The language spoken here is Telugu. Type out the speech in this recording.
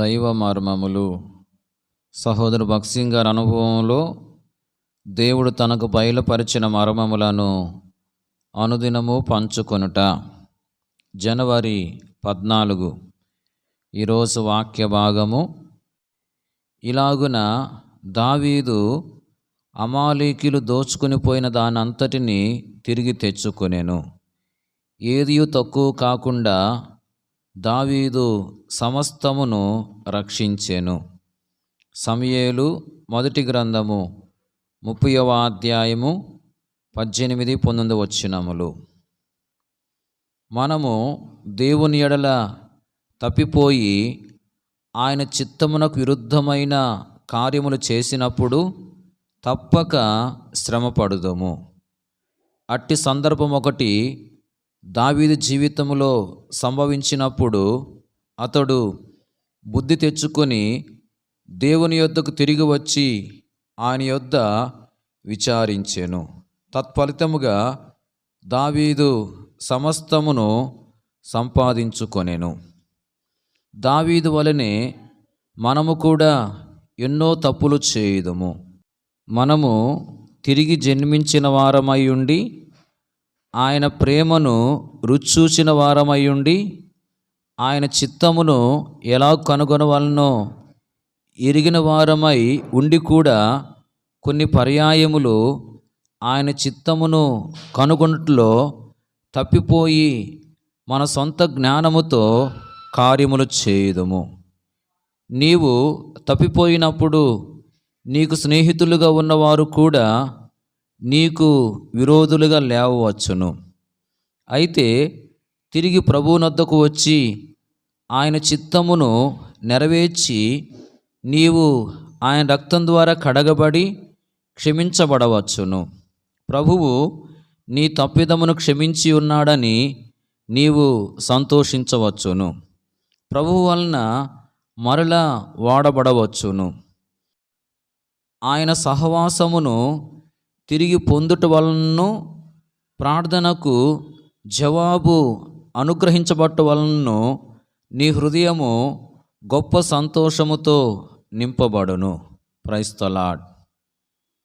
దైవ మర్మములు. సహోదరు భక్సింగ్ గారి అనుభవంలో దేవుడు తనకు బయలుపరిచిన మర్మములను అనుదినము పంచుకొనుట. జనవరి పద్నాలుగు. ఈరోజు వాక్య భాగము. ఇలాగున దావీదు అమాలీకులు దోచుకుని పోయిన దానంతటిని తిరిగి తెచ్చుకొనేను. ఏదియు తక్కువ కాకుండా దావీదు సమస్తమును రక్షించెను. సమయేలు మొదటి గ్రంథము ముప్పైవ అధ్యాయము పద్దెనిమిది పంతొమ్మిది వచ్చినములు మనము దేవుని ఎడల తప్పిపోయి ఆయన చిత్తమునకు విరుద్ధమైన కార్యములు చేసినప్పుడు తప్పక శ్రమపడుదము. అట్టి సందర్భం ఒకటి దావీదు జీవితంలో సంభవించినప్పుడు అతడు బుద్ధి తెచ్చుకొని దేవుని యొద్దకు తిరిగి వచ్చి ఆయన యొద్ద విచారించాను. తత్ఫలితముగా దావీదు సమస్తమును సంపాదించుకొనెను. దావీదు వలనే మనము కూడా ఎన్నో తప్పులు చేయుదము. మనము తిరిగి జన్మించిన వారమై ఉండి ఆయన ప్రేమను రుచూచిన వారమయ్యుండి ఆయన చిత్తమును ఎలా కనుగొనవలనో ఎరిగిన వారమై ఉండి కూడా కొన్ని పర్యాయములు ఆయన చిత్తమును కనుగొనట్లో తప్పిపోయి మన సొంత జ్ఞానముతో కార్యములు చేయుదము. నీవు తప్పిపోయినప్పుడు నీకు స్నేహితులుగా ఉన్నవారు కూడా నీకు విరోధులుగా లేవవచ్చును. అయితే తిరిగి ప్రభువునొద్దకు వచ్చి ఆయన చిత్తమును నెరవేర్చి నీవు ఆయన రక్తం ద్వారా కడగబడి క్షమించబడవచ్చును. ప్రభువు నీ తప్పిదమును క్షమించి ఉన్నాడని నీవు సంతోషించవచ్చును. ప్రభువు వలన మరలా వాడబడవచ్చును. ఆయన సహవాసమును తిరిగి పొందుట వలనను ప్రార్థనకు జవాబు అనుగ్రహించబట్ట వలనను నీ హృదయము గొప్ప సంతోషముతో నింపబడును. ప్రైస్తలాడ్